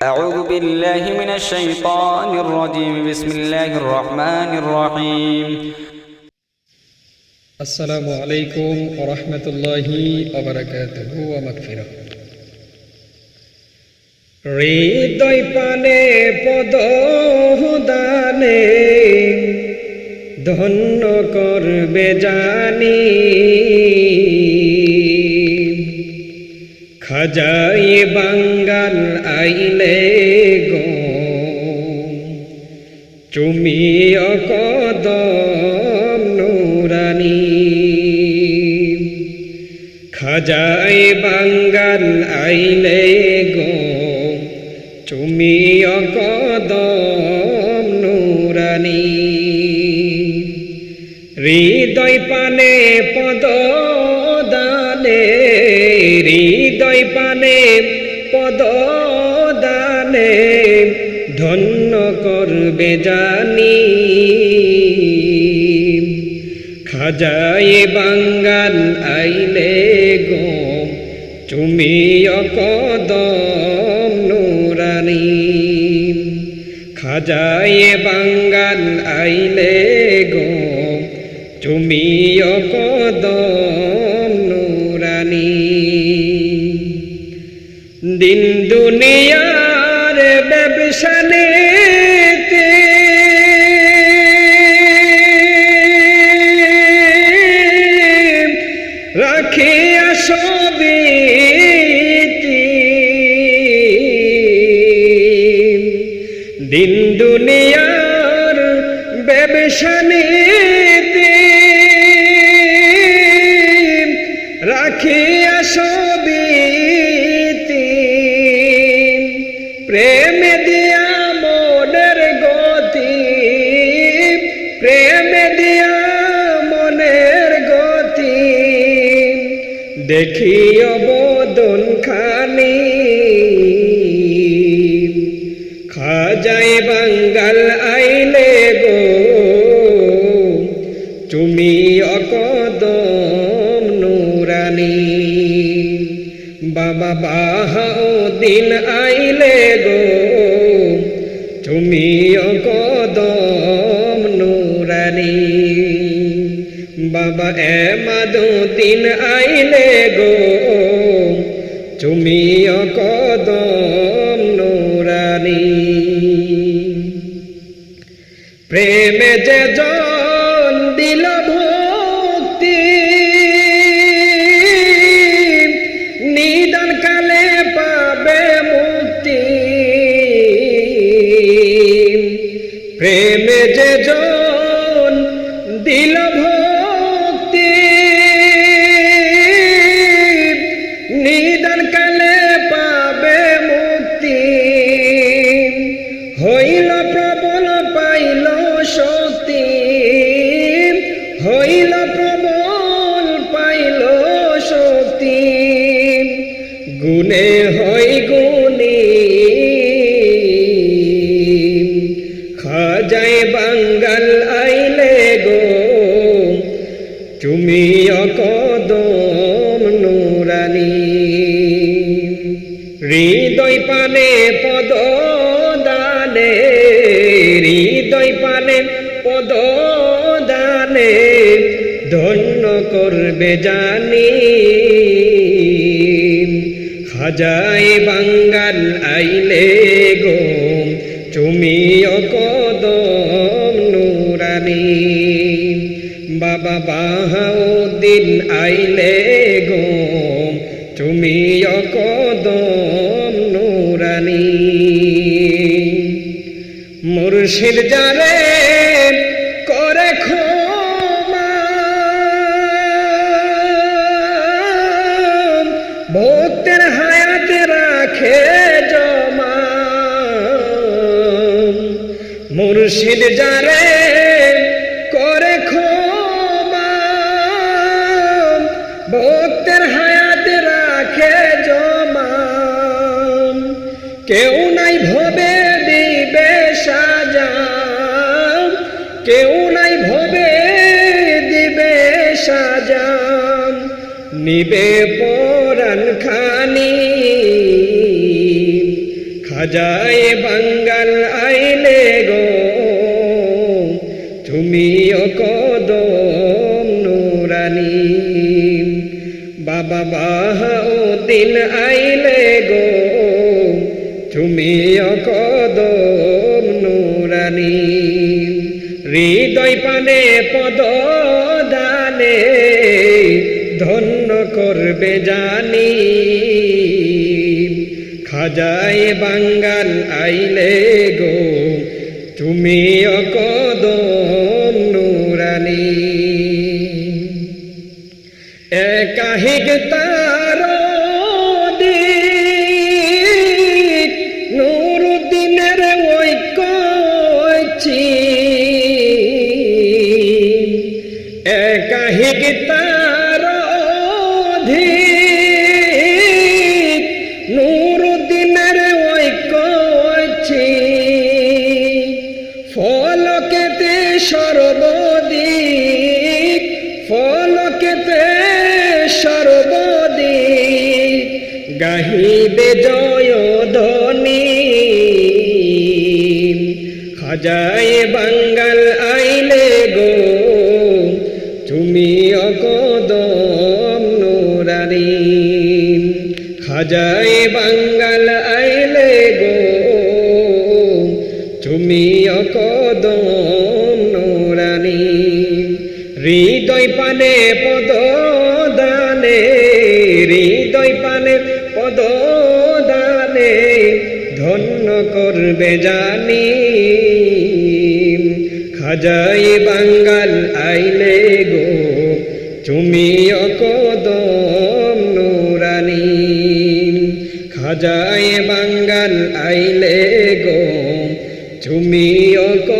أعوذ بالله من الشيطان الرجيم بسم الله الرحمن الرحيم আসসালামু আলাইকুম ওরহমতুল্লাহি অবরাকাতুহু ওয়া মাগফিরাহ হৃদয় পানে পদ দানে ধন্য করবে জানি খাজাই বাঙ্গাল আইলে গো। চুমিয় কদম নুরানি। খাজাই বাঙ্গাল আইলে গো। চুমিয় কদম নুরানি। হৃদয় পানে পদ দানে হৃদয় পানে পদ দানে ধন্য করবে জানি। খাজাই বাঙ্গাল আইলে গো, চুমিয় কদম নুরানি। খাজাই বাঙ্গাল আইলে গো, চুমিয় কদম দিন দুনিয়ার ব্যবসা নিতে। রাখিয়া সবিতি দিন দুনিয়ার ব্যবসা প্রেম বাবা বাহাউদ্দিন আইলে গো। তুমি অকদম নুরানি। বাবা এমাদুদ্দিন আইলে গো। তুমি অকদম নুরানি। প্রেমে যে বাঙ্গাল আইলে গো, তুমি অকদম নুরানি। হৃদয় পানে পদ দানে হৃদয় পানে পদ দানে ধন্য করবে জানি। খাজাই বাঙ্গাল আইলে গো, তুমি অকদম বাবা বাহাউদ্দিন আইলে গো, তুমি অকদম নুরানি। মুর্শিদ যারে করে ভক্তের হায়াত রাখে জমা। মুর্শিদ যারে কেউ নাই ভবে দিবে সাজা। কেউ নাই ভবে দিবে সাজা। নিবে পরাণ খানি। খাজায় বাঙ্গাল আইলে গো। তুমিও কদম নুরানি। বাবা বাহাউদ্দিন আইলে গো। তুমিও কদম নুরানি। হৃদয় পানে পদ দানে ধন্য করবে জানি। খাজায় বাঙ্গাল আইলে গো, তুমি অকদম নুরানি। একাহিক সর্বদিক ফলকেতে সর্বদিক গাহিবে জয় ধনী খাজায় বাঙ্গাল আইলে গো তুমি অকদম নুরারি খাজায় বাঙ্গাল আইলে গো তুমি অকদম হৃদয় পানে পদ দানে হৃদয় পানে পদ দানে ধন্য করবে জানি। খাজাই বাঙ্গাল আইলে গো তুমি অকদম নুরানি। খাজাই বাঙ্গাল আইলে গো অকদম